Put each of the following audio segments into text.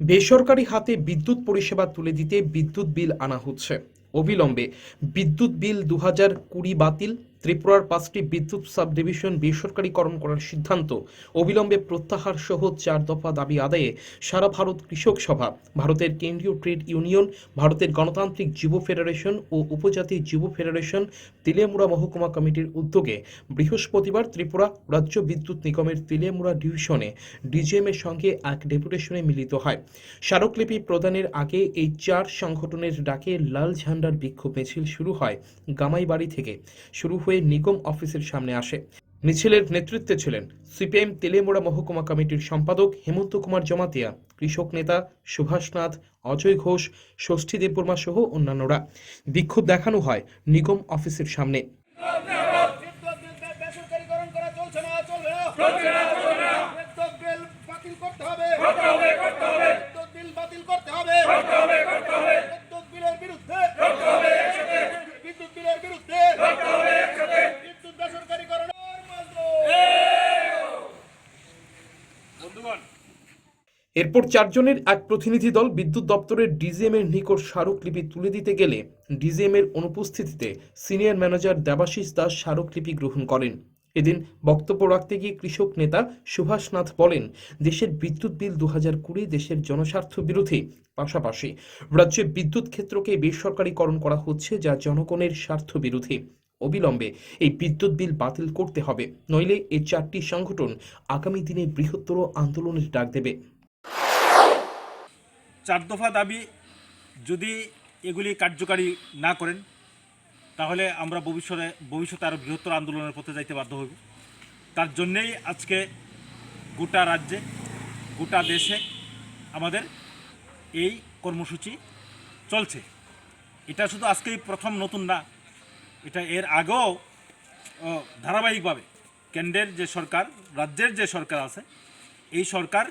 বেসরকারি হাতে বিদ্যুৎ পরিষেবা তুলে দিতে বিদ্যুৎ বিল আনা হচ্ছে। অবিলম্বে বিদ্যুৎ বিল দু হাজার কুড়ি বাতিল ত্রিপুরার পাঁচটি বিদ্যুৎ সাব ডিভিশন বেসরকারীকরণ করার সিদ্ধান্ত। অবিলম্বে প্রত্যাহার সহ চার দফা দাবি আদায়ে সারা ভারত কৃষক সভা, ভারতের কেন্দ্রীয় ট্রেড ইউনিয়ন, ভারতের গণতান্ত্রিক যুব ফেডারেশন ও উপজাতি যুব ফেডারেশন, তিলেমুড়া মহকুমা কমিটির উদ্যোগে বৃহস্পতিবার ত্রিপুরা রাজ্য বিদ্যুৎ নিগমের তিলেমুড়া ডিভিশনে ডিজিএম এর সঙ্গে এক ডেপুটেশনে মিলিত হয়। স্মারকলিপি প্রদানের আগে এই চার সংগঠনের ডাকে লাল ঝান্ডার বিক্ষোভ মিছিল শুরু হয় গামাইবাড়ি থেকে। শুরু হয়ে নিগম অফিসের সামনে আসে। মিছিলের নেতৃত্বে ছিলেন সিপিএম তেলেমোড়া মহকুমা কমিটির সম্পাদক হেমন্ত কুমার জমাতিয়া, কৃষক নেতা সুভাষনাথ অজয় ঘোষ, ষষ্ঠী দেববর্মা সহ অন্যান্যরা। বিক্ষোভ দেখানো হয় নিগম অফিসের সামনে বিদ্যুৎ বিল বে- বেসরকারীকরণ করা চলছে না চলবে না বিদ্যুৎ বিল বাতিল করতে হবে বিদ্যুৎ বিল বাতিল করতে হবে বিদ্যুৎ বিলের বিরুদ্ধে বিদ্যুৎ বিলের বিরুদ্ধে বিদ্যুৎ বেসরকারীকরণ বন্ধুগণ এরপর চারজনের এক প্রতিনিধি দল বিদ্যুৎ দপ্তরের ডিজিএম এর নিকট স্মারকলিপি তুলে দিতে গেলে ডিজিএম এর অনুপস্থিতিতে সিনিয়র ম্যানেজার দেবাশিস দাস স্মারকলিপি গ্রহণ করেন। এদিন বক্তব্য রাখতে গিয়ে কৃষক নেতা সুভাষনাথ বলেন, দেশের বিদ্যুৎ বিল দু হাজার কুড়ি দেশের জনস্বার্থ বিরোধী। পাশাপাশি রাজ্যে বিদ্যুৎ ক্ষেত্রকে বেসরকারীকরণ করা হচ্ছে যা জনগণের স্বার্থ বিরোধী। অবিলম্বে এই বিদ্যুৎ বিল বাতিল করতে হবে। নইলে এই চারটি সংগঠন আগামী দিনে বৃহত্তর আন্দোলনের ডাক দেবে। চার দফা দাবি যদি এগুলি কার্যকারী না করেন, তাহলে আমরা ভবিষ্যতে ভবিষ্যতে আরও বৃহত্তর আন্দোলনের পথে যাইতে বাধ্য হইব। তার জন্যেই আজকে গোটা রাজ্যে, গোটা দেশে আমাদের এই কর্মসূচি চলছে। এটা শুধু আজকেই প্রথম নতুন না, এটা এর আগেও ধারাবাহিকভাবে কেন্দ্রের যে সরকার, রাজ্যের যে সরকার আছে, এই সরকার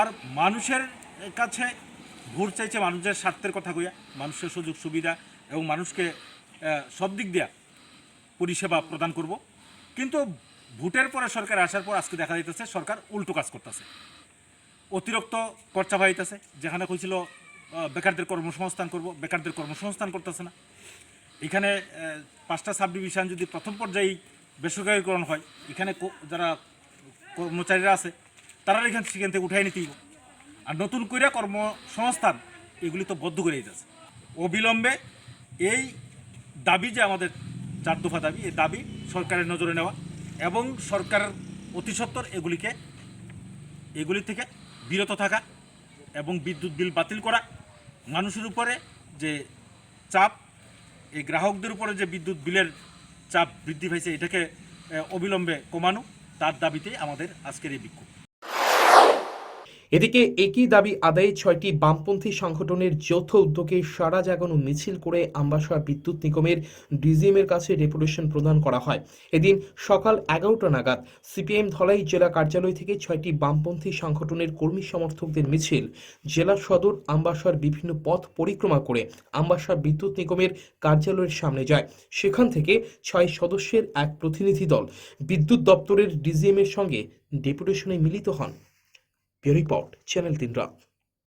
আর মানুষের কাছে ভোট চাইছে মানুষের স্বার্থের কথা কইয়া, মানুষের সুযোগ সুবিধা এবং মানুষকে সব দিক দিয়া পরিষেবা প্রদান করব। কিন্তু ভোটের পরে সরকার আসার পর আজকে দেখা যাইতেছে সরকার উল্টো কাজ করতেছে। অতিরিক্ত খরচা বাড়িতেছে যেখানে কইছিল বেকারদের কর্মসংস্থান করব, বেকারদের কর্মসংস্থান করতেছে না। এখানে পাঁচটা সাব ডিভিশন যদি প্রথম পর্যায়ে বেসরকারীকরণ হয়, এখানে যারা কর্মচারীরা আছে, তারা এখান সেখান থেকে উঠাই নিতেই। আর নতুন করে কর্মসংস্থান এগুলি তো বদ্ধ করে দিতেছে। অবিলম্বে এই দাবি যে আমাদের চার দফা দাবি, এই দাবি সরকারের নজরে নেওয়া এবং সরকার অতি সত্বর এগুলিকে, এগুলি থেকে বিরত থাকা এবং বিদ্যুৎ বিল বাতিল করা, মানুষের উপরে যে চাপ, এই গ্রাহকদের উপরে যে বিদ্যুৎ বিলের চাপ বৃদ্ধি পাইছে, এটাকে অবিলম্বে কমানো, তার দাবিতেই আমাদের আজকের এই বিক্ষোভ। এদিকে একই দাবি আদায়ে ছয়টি বামপন্থী সংগঠনের যৌথ উদ্যোগে সারা জাগানো মিছিল করে আম্বাসা বিদ্যুৎ নিগমের ডিজিএমের কাছে ডেপুটেশন প্রদান করা হয়। এদিন সকাল এগারোটা নাগাদ সিপিএম ধলাই জেলা কার্যালয় থেকে ছয়টি বামপন্থী সংগঠনের কর্মী সমর্থকদের মিছিল জেলা সদর আম্বাসার বিভিন্ন পথ পরিক্রমা করে আম্বাসা বিদ্যুৎ নিগমের কার্যালয়ের সামনে যায়। সেখান থেকে ছয় সদস্যের এক প্রতিনিধি দল বিদ্যুৎ দপ্তরের ডিজিএম এর সঙ্গে ডেপুটেশনে মিলিত হন। ব্যুরো রিপোর্ট চ্যানেল তিন রাত